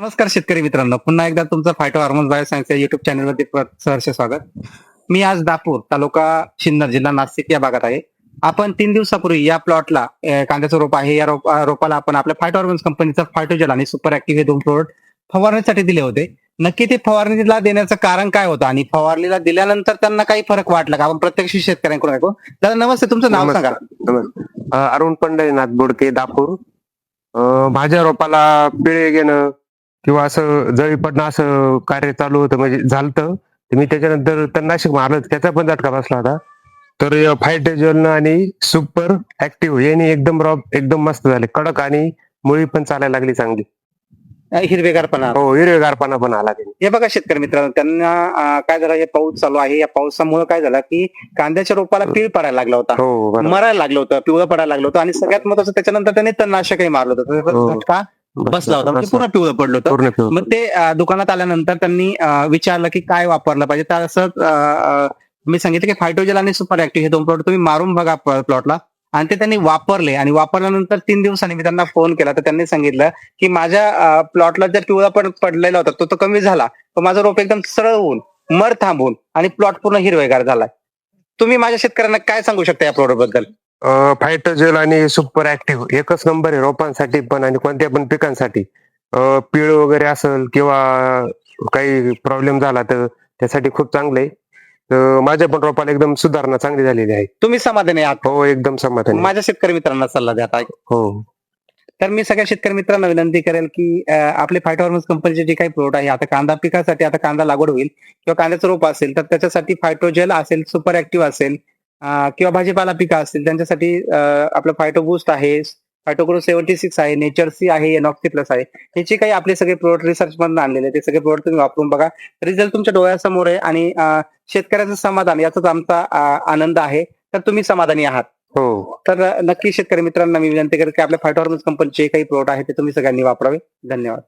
नमस्कार शेतकरी मित्रांनो. पुन्हा एकदा तुमचं फायटो हार्मोन्स बायोसायन्स या युट्यूब चॅनलवरती सहर्ष स्वागत. मी आज दापूर तालुका सिन्नर जिल्हा नाशिक या भागात आहे. आपण तीन दिवसापूर्वी या प्लॉटला कांद्याचं रोप आहे या रोप- रोपाला आपण आपल्या फायटो हार्मोन्स कंपनीचा फायटोजेल आणि सुपर ऍक्टिव्ह हे दोन प्रोडक्ट फवारण्यासाठी दिले होते. नक्की ते फवारणीला देण्याचं कारण काय होतं? आणि फवारणीला दिल्यानंतर त्यांना काही फरक वाटला का? आपण प्रत्यक्ष शेतकऱ्यांकडून ऐकू. दादा नमस्ते तुमचं नाव सांगा. अरुण पंढरीनाथ बोडके दापूर. भाज्या रोपाला पिळे घेणं किंवा असं जळी पडणं असं कार्य चालू होतं म्हणजे झालं तर मी त्याच्यानंतर तणनाशक मारलं. त्याचा पण झटका बसला होता. तर फायटेजन आणि सुपर ऍक्टिव्ह यांनी एकदम रॉब एकदम मस्त झाले. कडक आणि मुळी पण चालायला लागली चांगली. हिरवेगारपणा. हो हिरवेगारपणा पण आला त्यांनी हे बघा शेतकरी मित्रांनो त्यांना काय झालं हे पाऊस चालू आहे. या पावसामुळे काय झालं की कांद्याच्या रोपाला पीळ पडायला लागला होता. हो. मरायला लागलं होतं पिवळं पडायला लागलं होतं आणि सगळ्यात महत्वाचं त्याच्यानंतर त्यांनी तणनाशकही मारलं होतं. हो. झटका बसला होता म्हणजे पूर्ण पिवळं पडलं होतं. पिवळं. मग ते अं, दुकानात आल्यानंतर त्यांनी अं, विचारलं की काय वापरलं पाहिजे? तर असं अं, मी सांगितलं की फायटोजेल आणि सुपर ऍक्टिव्ह हे दोन प्लॉट तुम्ही मारून बघा प्लॉटला आणि ते त्यांनी वापरले. आणि वापरल्यानंतर तीन दिवसांनी मी त्यांना फोन केला. तर त्यांनी सांगितलं की माझ्या प्लॉटला जर पिवळा पण पडलेला होता तो तो कमी झाला. तर माझा रोप एकदम सरळ होऊन मर थांबून आणि प्लॉट पूर्ण हिरवेगार झालाय. तुम्ही माझ्या शेतकऱ्यांना काय सांगू शकता या प्रोडक्टबद्दल? फायटोजेल आणि सुपर ऍक्टिव्ह एकच नंबर आहे रोपांसाठी पण आणि कोणत्या पण पिकांसाठी. पीळ वगैरे असेल किंवा काही प्रॉब्लेम झाला तर त्यासाठी खूप चांगलं आहे. तर माझ्या पण रोपाला एकदम सुधारणा चांगली झालेली आहे. तुम्ही समाधानी आहात? हो एकदम समाधानी. माझ्या शेतकरी मित्रांना सल्ला द्या आता हो. तर मी सगळ्या शेतकरी मित्रांना विनंती करेल की आपले फायटोहॉर्मोन्स कंपनीचे जे काही प्रोडक्ट आहे आता कांदा पिकासाठी आता कांदा लागवड होईल किंवा कांद्याचं रोप असेल तर त्याच्यासाठी फायटोजेल असेल सुपर ऍक्टिव्ह असेल किंवा भाजीपाला पिकं असतील त्यांच्यासाठी आपलं फायटो बूस्ट आहे फायटोग्रो सेव्हन्टी सिक्स आहे नेचर सी आहे एनॉक्सी प्लस आहे. हे जे काही आपले सगळे प्रोडक्ट रिसर्च मधून आणलेले ते सगळे प्रोडक्ट तुम्ही वापरून बघा. रिझल्ट तुमच्या डोळ्यासमोर आहे आणि शेतकऱ्याचं समाधान याचाच आमचा आनंद आहे तर तुम्ही समाधानी आहात. हो. तर नक्की शेतकरी मित्रांना मी विनंती करेन की आपल्या फायटो हार्मोन्स कंपनीचे काही प्रोडक्ट आहे ते तुम्ही सगळ्यांनी वापरावे. धन्यवाद.